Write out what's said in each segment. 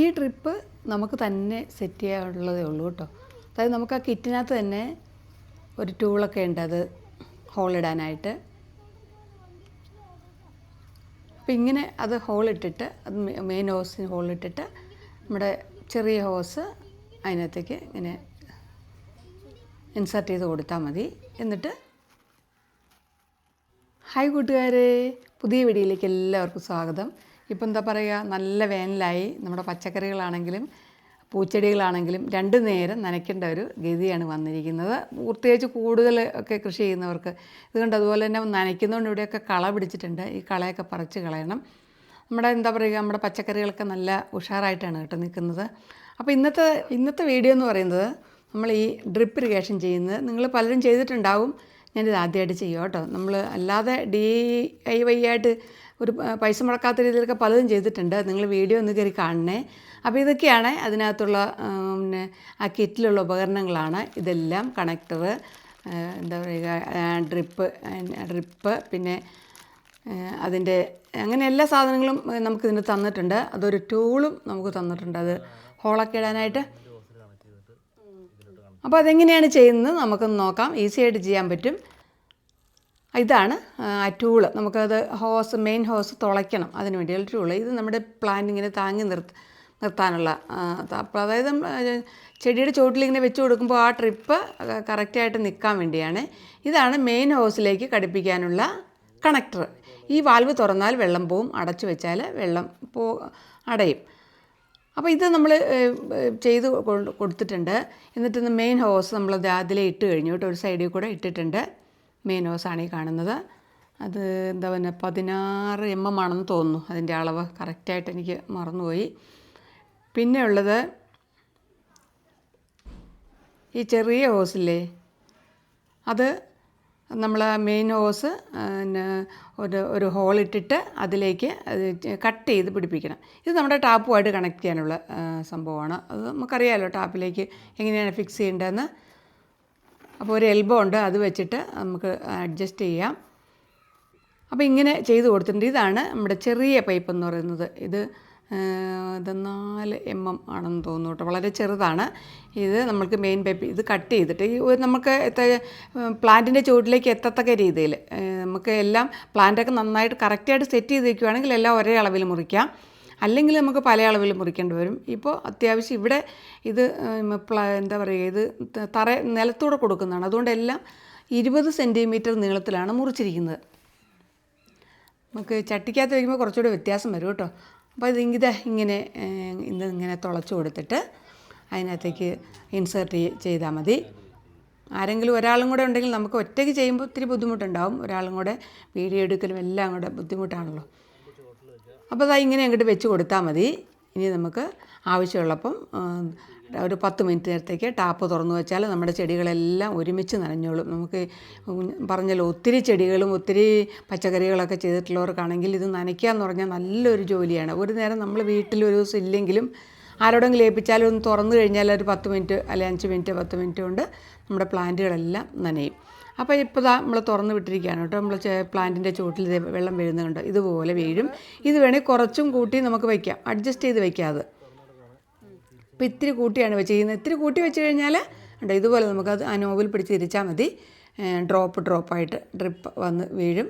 ഈ ട്രിപ്പ് നമുക്ക് തന്നെ സെറ്റ് ചെയ്യാനുള്ളതേ ഉള്ളൂ കേട്ടോ. അതായത് നമുക്ക് ആ കിറ്റിനകത്ത് തന്നെ ഒരു ടൂളൊക്കെ ഉണ്ട് അത് ഹോളിടാനായിട്ട് അപ്പോൾ ഇങ്ങനെ അത് ഹോളിട്ടിട്ട് അത് മെയിൻ ഹോസിന് ഹോളിട്ടിട്ട് നമ്മുടെ ചെറിയ ഹോസ് അതിനകത്തേക്ക് ഇങ്ങനെ ഇൻസർട്ട് ചെയ്ത് കൊടുത്താൽ മതി. എന്നിട്ട് ഹായ് കൂട്ടുകാരെ പുതിയ വീഡിയോയിലേക്ക് എല്ലാവർക്കും സ്വാഗതം. ഇപ്പം എന്താ പറയുക നല്ല വേനലായി. നമ്മുടെ പച്ചക്കറികളാണെങ്കിലും പൂച്ചെടികളാണെങ്കിലും രണ്ട് നേരം നനയ്ക്കേണ്ട ഒരു ഗതിയാണ് വന്നിരിക്കുന്നത്. പ്രത്യേകിച്ച് കൂടുതൽ ഒക്കെ കൃഷി ചെയ്യുന്നവർക്ക്. ഇതുകൊണ്ട് അതുപോലെ തന്നെ നനയ്ക്കുന്നതുകൊണ്ട് ഇവിടെയൊക്കെ കള പിടിച്ചിട്ടുണ്ട്. ഈ കളയൊക്കെ പറിച്ച് കളയണം. നമ്മുടെ എന്താ പറയുക നമ്മുടെ പച്ചക്കറികളൊക്കെ നല്ല ഉഷാറായിട്ടാണ് കേട്ടോ നിൽക്കുന്നത്. അപ്പോൾ ഇന്നത്തെ ഇന്നത്തെ വീഡിയോ എന്ന് പറയുന്നത് നമ്മൾ ഈ ഡ്രിപ്പ് ഇറിഗേഷൻ ചെയ്യുന്നത്. നിങ്ങൾ പലരും ചെയ്തിട്ടുണ്ടാവും. ഞാനിത് ആദ്യമായിട്ട് ചെയ്യുക കേട്ടോ. നമ്മൾ അല്ലാതെ ഡി ഐ വൈ ആയിട്ട് ഒരു പൈസ മുടക്കാത്ത രീതിയിലൊക്കെ പലതും ചെയ്തിട്ടുണ്ട്. നിങ്ങൾ വീഡിയോ ഒന്ന് കയറി കാണണേ. അപ്പോൾ ഇതൊക്കെയാണ് അതിനകത്തുള്ള പിന്നെ ആ കിറ്റിലുള്ള ഉപകരണങ്ങളാണ്. ഇതെല്ലാം കണക്ടർ എന്താ പറയുക ഡ്രിപ്പ് ഡ്രിപ്പ് പിന്നെ അതിന്റെ അങ്ങനെ എല്ലാ സാധനങ്ങളും നമുക്ക് ഇതിന് തന്നിട്ടുണ്ട്. അതൊരു ടൂളും നമുക്ക് തന്നിട്ടുണ്ട്. അത് ഹോളൊക്കെ ഇടാനായിട്ട്. അപ്പോൾ അതെങ്ങനെയാണ് ചെയ്യുന്നത്? നമുക്കൊന്ന് നോക്കാം. ഈസി ആയിട്ട് ചെയ്യാൻ പറ്റും. ഇതാണ് ടൂൾ നമുക്കത് ഹോസ് മെയിൻ ഹോസ് തുളയ്ക്കണം അതിന് വേണ്ടിയുള്ള ടൂൾ ഇത് നമ്മുടെ പ്ലാന്റിങ്ങിനെ താങ്ങി നിർത്ത നിർത്താനുള്ള അപ്പോൾ അതായത് ചെടിയുടെ ചുവട്ടിലിങ്ങനെ വെച്ച് കൊടുക്കുമ്പോൾ ആ ട്രിപ്പ് കറക്റ്റായിട്ട് നിൽക്കാൻ വേണ്ടിയാണ്. ഇതാണ് മെയിൻ ഹോസിലേക്ക് ഘടിപ്പിക്കാനുള്ള കണക്ടർ ഈ വാൽവ് തുറന്നാൽ വെള്ളം പോവും അടച്ചു വെച്ചാൽ വെള്ളം പോ അടയും. അപ്പോൾ ഇത് നമ്മൾ ചെയ്ത് കൊടുത്തിട്ടുണ്ട്. എന്നിട്ട് മെയിൻ ഹോസ് നമ്മൾ അതിലെ ഇട്ട് കഴിഞ്ഞു കേട്ടോ ഒരു സൈഡിൽ കൂടെ ഇട്ടിട്ടുണ്ട്. മെയിൻ ഹോസാണ് ഈ കാണുന്നത്. അത് എന്താ പറയുക പതിനാറ് എം എം ആണെന്ന് തോന്നുന്നു. അതിന്റെ അളവ് കറക്റ്റായിട്ട് എനിക്ക് മറന്നുപോയി. പിന്നെ ഉള്ളത് ഈ ചെറിയ ഹോസില്ലേ അത് നമ്മൾ മെയിൻ ഹോസ് പിന്നെ ഒരു ഒരു ഹോളിട്ടിട്ട് അതിലേക്ക് അത് കട്ട് ചെയ്ത് പിടിപ്പിക്കണം. ഇത് നമ്മുടെ ടാപ്പുമായിട്ട് കണക്ട് ചെയ്യാനുള്ള സംഭവമാണ്. അത് നമുക്കറിയാമല്ലോ ടാപ്പിലേക്ക് എങ്ങനെയാണ് ഫിക്സ് ചെയ്യേണ്ടതെന്ന്. അപ്പോൾ ഒരു എൽബോ ഉണ്ട് അത് വെച്ചിട്ട് നമുക്ക് അഡ്ജസ്റ്റ് ചെയ്യാം. അപ്പോൾ ഇങ്ങനെ ചെയ്ത് കൊടുത്തിട്ടുണ്ട്. ഇതാണ് നമ്മുടെ ചെറിയ പൈപ്പ് എന്ന് പറയുന്നത്. ഇത് ഇത് നാല് എം എം ആണെന്ന് തോന്നുന്നു കേട്ടോ. വളരെ ചെറുതാണ്. ഇത് നമ്മൾക്ക് മെയിൻ പൈപ്പ് ഇത് കട്ട് ചെയ്തിട്ട് ഈ നമുക്ക് പ്ലാന്റിന്റെ ചുവട്ടിലേക്ക് എത്തത്തക്ക രീതിയിൽ നമുക്ക് എല്ലാം പ്ലാന്റൊക്കെ നന്നായിട്ട് കറക്റ്റായിട്ട് സെറ്റ് ചെയ്തിരിക്കുകയാണെങ്കിൽ എല്ലാം ഒരേ അളവിൽ മുറിക്കാം. അല്ലെങ്കിൽ നമുക്ക് പല അളവിൽ മുറിക്കേണ്ടി വരും. ഇപ്പോൾ അത്യാവശ്യം ഇവിടെ ഇത് എന്താ പറയുക ഇത് തറ നിലത്തൂടെ കൊടുക്കുന്നതാണ്. അതുകൊണ്ട് എല്ലാം ഇരുപത് സെന്റിമീറ്റർ നീളത്തിലാണ് മുറിച്ചിരിക്കുന്നത്. നമുക്ക് ചട്ടിക്കകത്ത് വയ്ക്കുമ്പോൾ കുറച്ചുകൂടി വ്യത്യാസം വരും കേട്ടോ. അപ്പോൾ ഇത് ഇങ്ങനെ ഇത് ഇങ്ങനെ തുളച്ച് കൊടുത്തിട്ട് അതിനകത്തേക്ക് ഇൻസേർട്ട് ചെയ്താൽ മതി. ആരെങ്കിലും ഒരാളും കൂടെ ഉണ്ടെങ്കിൽ നമുക്ക് ഒറ്റയ്ക്ക് ചെയ്യുമ്പോൾ ഒത്തിരി ബുദ്ധിമുട്ടുണ്ടാവും. ഒരാളും കൂടെ വീഡിയോ എടുക്കലും എല്ലാം കൂടെ ബുദ്ധിമുട്ടാണല്ലോ. അപ്പോൾ അത് ഇങ്ങനെ അങ്ങോട്ട് വെച്ച് കൊടുത്താൽ മതി. ഇനി നമുക്ക് ആവശ്യമുള്ളപ്പം ഒരു പത്ത് മിനിറ്റ് നേരത്തേക്ക് ടാപ്പ് തുറന്നു വെച്ചാൽ നമ്മുടെ ചെടികളെല്ലാം ഒരുമിച്ച് നനഞ്ഞോളും. നമുക്ക് പറഞ്ഞല്ലോ ഒത്തിരി ചെടികളും ഒത്തിരി പച്ചക്കറികളൊക്കെ ചെയ്തിട്ടുള്ളവർക്കാണെങ്കിൽ ഇത് നനയ്ക്കുക എന്ന് പറഞ്ഞാൽ നല്ലൊരു ജോലിയാണ്. ഒരു നേരം നമ്മൾ വീട്ടിൽ ഒരു ദിവസം ഇല്ലെങ്കിലും ആരോടെങ്കിലും ഏൽപ്പിച്ചാലും ഒന്ന് തുറന്നു കഴിഞ്ഞാൽ ഒരു പത്ത് മിനിറ്റ് അല്ലെങ്കിൽ അഞ്ച് മിനിറ്റ് പത്ത് മിനിറ്റ് കൊണ്ട് നമ്മുടെ പ്ലാന്റുകളെല്ലാം നനയും. അപ്പോൾ ഇപ്പോൾ ഇതാ നമ്മൾ തുറന്ന് വിട്ടിരിക്കുകയാണ് കേട്ടോ. നമ്മൾ പ്ലാന്റിന്റെ ചുവട്ടിൽ വെള്ളം വീഴുന്നുണ്ട് ഇതുപോലെ വീഴും. ഇത് വേണേൽ കുറച്ചും കൂട്ടി നമുക്ക് വയ്ക്കാം അഡ്ജസ്റ്റ് ചെയ്ത് വയ്ക്കാം അത്. അപ്പോൾ ഇത്തിരി കൂട്ടിയാണ് വെച്ചിരിക്കുന്നത്. ഇത്തിരി കൂട്ടി വെച്ച് കഴിഞ്ഞാൽ ഉണ്ട് ഇതുപോലെ നമുക്കത് ആ നോവിൽ പിടിച്ച് തിരിച്ചാൽ മതി. ഡ്രോപ്പ് ഡ്രോപ്പായിട്ട് ഡ്രിപ്പ് വന്ന് വീഴും.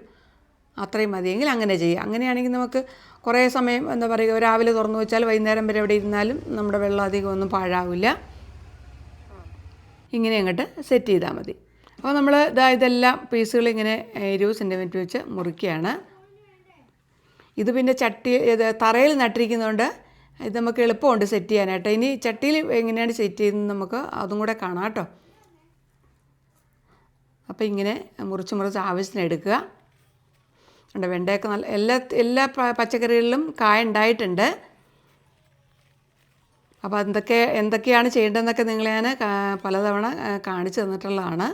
അത്രയും മതിയെങ്കിൽ അങ്ങനെ ചെയ്യാം. അങ്ങനെയാണെങ്കിൽ നമുക്ക് കുറേ സമയം എന്താ പറയുക രാവിലെ തുറന്നു വെച്ചാൽ വൈകുന്നേരം വരെ എവിടെ ഇരുന്നാലും നമ്മുടെ വെള്ളം അധികം ഒന്നും പാഴാവില്ല. ഇങ്ങനെ അങ്ങോട്ട് സെറ്റ് ചെയ്താൽ മതി. അപ്പോൾ നമ്മൾ ഇതാ ഇതെല്ലാം ഏഹ്, ഇരുപത് സെന്റിമീറ്റർ വെച്ച് മുറിക്കുകയാണ്. ഇത് പിന്നെ ചട്ടി ഇത് തറയിൽ നട്ടിരിക്കുന്നതുകൊണ്ട് ഇത് നമുക്ക് എളുപ്പമുണ്ട് സെറ്റ് ചെയ്യാനായിട്ട്. ഇനി ചട്ടിയിൽ എങ്ങനെയാണ് സെറ്റ് ചെയ്യുന്നത് നമുക്ക് അതും കൂടെ കാണാം കേട്ടോ. അപ്പോൾ ഇങ്ങനെ മുറിച്ച് മുറിച്ച് ആവശ്യത്തിന് എടുക്കുക. ഉണ്ട് വെണ്ടയൊക്കെ നല്ല എല്ലാ എല്ലാ പച്ചക്കറികളിലും കായ ഉണ്ടായിട്ടുണ്ട്. അപ്പോൾ എന്തൊക്കെ എന്തൊക്കെയാണ് ചെയ്യേണ്ടതെന്നൊക്കെ നിങ്ങളെ ഞാൻ പലതവണ കാണിച്ചു തന്നിട്ടുള്ളതാണ്.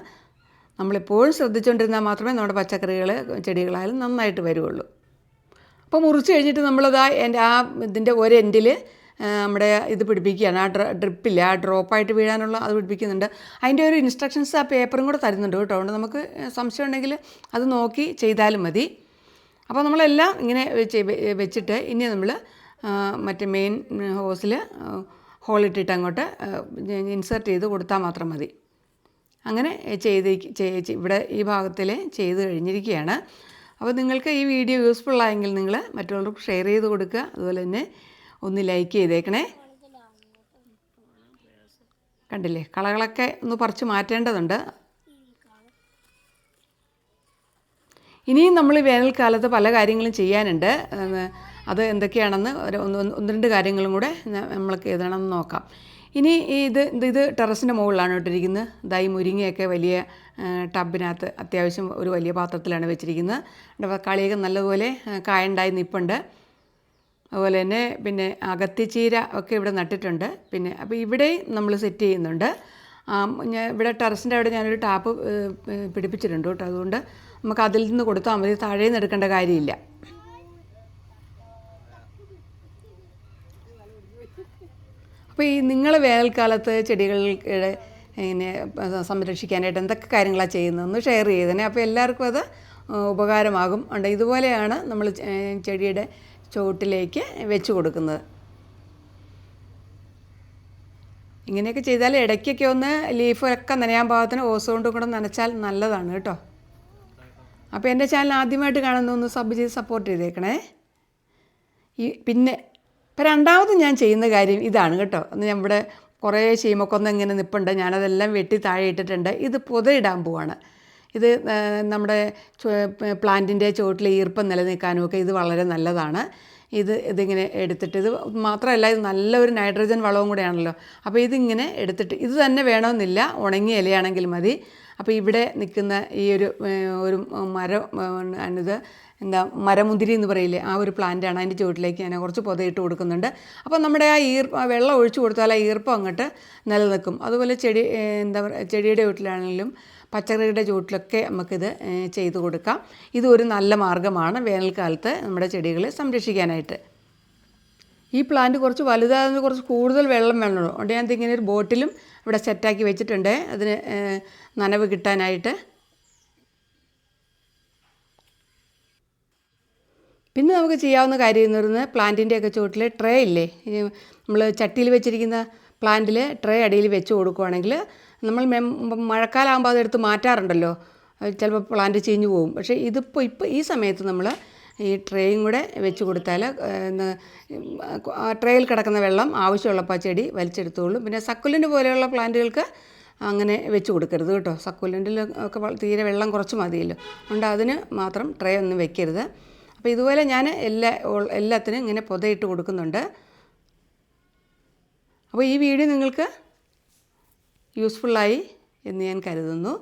നമ്മളെപ്പോഴും ശ്രദ്ധിച്ചുകൊണ്ടിരുന്നാൽ മാത്രമേ നമ്മുടെ പച്ചക്കറികൾ ചെടികളായാലും നന്നായിട്ട് വരുള്ളൂ അപ്പോൾ മുറിച്ച് കഴിഞ്ഞിട്ട് നമ്മളത് ആ എന്റെ ആ ഇതിന്റെ ഒരെൻഡിൽ നമ്മുടെ ഇത് പിടിപ്പിക്കുകയാണ്. ആ ഡ്ര ഡ്രിപ്പില്ല ആ ഡ്രോപ്പായിട്ട് വീഴാനുള്ള അത് പിടിപ്പിക്കുന്നുണ്ട്. അതിന്റെ ഒരു ഇൻസ്ട്രക്ഷൻസ് ആ പേപ്പറും കൂടെ തരുന്നുണ്ട് കേട്ടോ. അതുകൊണ്ട് നമുക്ക് സംശയം ഉണ്ടെങ്കിൽ അത് നോക്കി ചെയ്താലും മതി. അപ്പോൾ നമ്മളെല്ലാം ഇങ്ങനെ വെച്ചിട്ട് ഇനി നമ്മൾ മറ്റേ മെയിൻ ഹോസിൽ ഹോളിട്ടിട്ട് അങ്ങോട്ട് ഇൻസേർട്ട് ചെയ്ത് കൊടുത്താൽ മാത്രം മതി. അങ്ങനെ ചെയ്ത് ചെയ്- ചെയ്- ഇവിടെ ഈ ഭാഗത്തിൽ ചെയ്ത് കഴിഞ്ഞിരിക്കുകയാണ്. അപ്പോൾ നിങ്ങൾക്ക് ഈ വീഡിയോ യൂസ്ഫുൾ ആയെങ്കിൽ നിങ്ങൾ മറ്റുള്ളവർക്ക് ഷെയർ ചെയ്ത് കൊടുക്കുക. അതുപോലെ തന്നെ ഒന്ന് ലൈക്ക് ചെയ്തേക്കണേ. കണ്ടില്ലേ? കളകളൊക്കെ ഒന്ന് പറിച്ച് മാറ്റേണ്ടതുണ്ട്. ഇനിയും നമ്മൾ വേനൽക്കാലത്ത് പല കാര്യങ്ങളും ചെയ്യാനുണ്ട്. അത് എന്തൊക്കെയാണെന്ന് ഒരു ഒന്ന് രണ്ട് കാര്യങ്ങളും കൂടെ നമ്മൾക്ക് എഴുതണമെന്ന് നോക്കാം. ഇനി ഇത് ഇത് ടെറസിന്റെ മുകളിലാണ് ഇട്ടിരിക്കുന്നത്. ദൈ മുരിങ്ങയൊക്കെ വലിയ ടബിനകത്ത് അത്യാവശ്യം ഒരു വലിയ പാത്രത്തിലാണ് വെച്ചിരിക്കുന്നത്. അപ്പോൾ കളിയൊക്കെ നല്ലതുപോലെ കായണ്ടായി നിപ്പുണ്ട്. അതുപോലെ തന്നെ പിന്നെ അകത്തിച്ചീര ഒക്കെ ഇവിടെ നട്ടിട്ടുണ്ട്. പിന്നെ അപ്പോൾ ഇവിടെയും നമ്മൾ സെറ്റ് ചെയ്യുന്നുണ്ട്. ഞാൻ ഇവിടെ ടെറസിന്റെ അവിടെ ഞാനൊരു ടാപ്പ് പിടിപ്പിച്ചിട്ടുണ്ട് കേട്ടോ. അതുകൊണ്ട് നമുക്ക് അതിൽ നിന്ന് കൊടുത്താൽ മതി. താഴെ നിന്ന് എടുക്കേണ്ട കാര്യമില്ല. അപ്പോൾ ഈ നിങ്ങൾ വേനൽക്കാലത്ത് ചെടികളുടെ ഇങ്ങനെ സംരക്ഷിക്കാനായിട്ട് എന്തൊക്കെ കാര്യങ്ങളാണ് ചെയ്യുന്നതെന്ന് ഷെയർ ചെയ്തേനെ. അപ്പോൾ എല്ലാവർക്കും അത് ഉപകാരമാകും. ഉണ്ട് ഇതുപോലെയാണ് നമ്മൾ ചെടിയുടെ ചുവട്ടിലേക്ക് വെച്ച് കൊടുക്കുന്നത്. ഇങ്ങനെയൊക്കെ ചെയ്താൽ ഇടയ്ക്കൊക്കെ ഒന്ന് ലീഫൊക്കെ നനയാൻ പാകത്തിന് ഓസ് കൊണ്ട് കൂടെ നനച്ചാൽ നല്ലതാണ് കേട്ടോ. അപ്പോൾ എന്റെ ചാനൽ ആദ്യമായിട്ട് കാണുന്ന ഒന്ന് സബ് ചെയ്ത് സപ്പോർട്ട് ചെയ്തേക്കണേ. ഈ പിന്നെ ഇപ്പം രണ്ടാമത് ഞാൻ ചെയ്യുന്ന കാര്യം ഇതാണ് കേട്ടോ. ഇവിടെ കുറേ ചീമക്കൊന്ന ഇങ്ങനെ നിൽപ്പുണ്ട് ഞാനതെല്ലാം വെട്ടി താഴെ ഇട്ടിട്ടുണ്ട്. ഇത് പുതയിടാൻ പോവാണ്. ഇത് നമ്മുടെ പ്ലാന്റിന്റെ ചുവട്ടിൽ ഈർപ്പം നിലനിൽക്കാനും ഒക്കെ ഇത് വളരെ നല്ലതാണ്. ഇത് ഇതിങ്ങനെ എടുത്തിട്ട് ഇത് മാത്രമല്ല ഇത് നല്ലൊരു നൈട്രജൻ വളവും കൂടെയാണല്ലോ. അപ്പോൾ ഇതിങ്ങനെ എടുത്തിട്ട് ഇത് തന്നെ വേണമെന്നില്ല. ഉണങ്ങിയ ഇലയാണെങ്കിൽ മതി. അപ്പോൾ ഇവിടെ നിൽക്കുന്ന ഈ ഒരു ഒരു മരം ഇത് എന്താ മരമുന്തിരി എന്ന് പറയില്ലേ ആ ഒരു പ്ലാന്റാണ് അതിന്റെ ചുവട്ടിലേക്ക് ഞാൻ കുറച്ച് പൊതയിട്ട് കൊടുക്കുന്നുണ്ട്. അപ്പോൾ നമ്മുടെ ആ ഈർപ്പം വെള്ളം ഒഴിച്ചു കൊടുത്താൽ ആ ഈർപ്പം അങ്ങോട്ട് നിലനിൽക്കും. അതുപോലെ ചെടി എന്താ പറയുക ചെടിയുടെ ചുവട്ടിലാണെങ്കിലും പച്ചക്കറിയുടെ ചുവട്ടിലൊക്കെ നമുക്കിത് ചെയ്തു കൊടുക്കാം. ഇതൊരു നല്ല മാർഗമാണ് വേനൽക്കാലത്ത് നമ്മുടെ ചെടികളെ സംരക്ഷിക്കാനായിട്ട്. ഈ പ്ലാന്റ് കുറച്ച് വലുതായതുകൊണ്ട് കുറച്ച് കൂടുതൽ വെള്ളം വേണമല്ലോ അതുകൊണ്ട് ഞാൻ ഇങ്ങനെ ഒരു ബോട്ടിലും ഇവിടെ സെറ്റാക്കി വെച്ചിട്ടുണ്ട്. അതിന് നനവ് കിട്ടാനായിട്ട്. പിന്നെ നമുക്ക് ചെയ്യാവുന്ന കാര്യം എന്ന് പറയുന്നത് പ്ലാന്റിന്റെയൊക്കെ ചുവട്ടിൽ ട്രേ ഇല്ലേ? നമ്മൾ ചട്ടിയിൽ വെച്ചിരിക്കുന്ന പ്ലാന്റിൽ ട്രേ അടിയിൽ വെച്ച് കൊടുക്കുവാണെങ്കിൽ നമ്മൾ മഴക്കാലമാകുമ്പോൾ അതെടുത്ത് മാറ്റാറുണ്ടല്ലോ. ചിലപ്പോൾ പ്ലാന്റ് ചീഞ്ഞു പോകും പക്ഷേ ഇതിപ്പോൾ ഇപ്പോൾ ഈ സമയത്ത് നമ്മൾ ഈ ട്രേയും കൂടെ വെച്ച് കൊടുത്താൽ ട്രേയിൽ കിടക്കുന്ന വെള്ളം ആവശ്യമുള്ളപ്പോൾ ചെടി വലിച്ചെടുത്തോളും. പിന്നെ സക്കുലിന്റെ പോലെയുള്ള പ്ലാന്റുകൾക്ക് അങ്ങനെ വെച്ച് കൊടുക്കരുത് കേട്ടോ. സക്കുലന്റിൽ ഒക്കെ തീരെ വെള്ളം കുറച്ച് മതിയല്ലോ. അതുകൊണ്ട് അതിന് മാത്രം ട്രേ ഒന്നും വെക്കരുത്. അപ്പോൾ ഇതുപോലെ ഞാൻ എല്ലാ എല്ലാത്തിനും ഇങ്ങനെ പുതയിട്ട് കൊടുക്കുന്നുണ്ട്. അപ്പോൾ ഈ വീഡിയോ നിങ്ങൾക്ക് യൂസ്ഫുള്ളായി എന്ന് ഞാൻ കരുതുന്നു.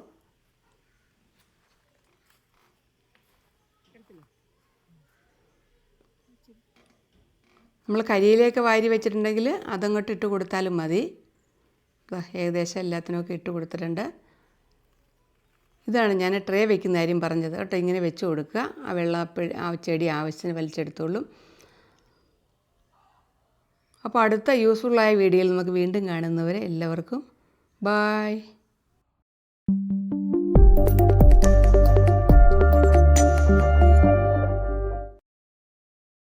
നമ്മൾ കരിയിലേക്ക് വാരി വെച്ചിട്ടുണ്ടെങ്കിൽ അതങ്ങോട്ട് ഇട്ട് കൊടുത്താലും മതി. ഏകദേശം എല്ലാത്തിനുമൊക്കെ ഇട്ട് കൊടുത്തിട്ടുണ്ട്. ഇതാണ് ഞാൻ ട്രേ വെക്കുന്ന കാര്യം പറഞ്ഞത്. കേട്ടോ ഇങ്ങനെ വെച്ച് കൊടുക്കുക. ആ വെള്ളം ആ ചെടി ആവശ്യത്തിന് വലിച്ചെടുത്തോളും. അപ്പോൾ അടുത്ത യൂസ്ഫുള്ളായ വീഡിയോയിൽ നമുക്ക് വീണ്ടും കാണുന്നവരെ എല്ലാവർക്കും ബായ്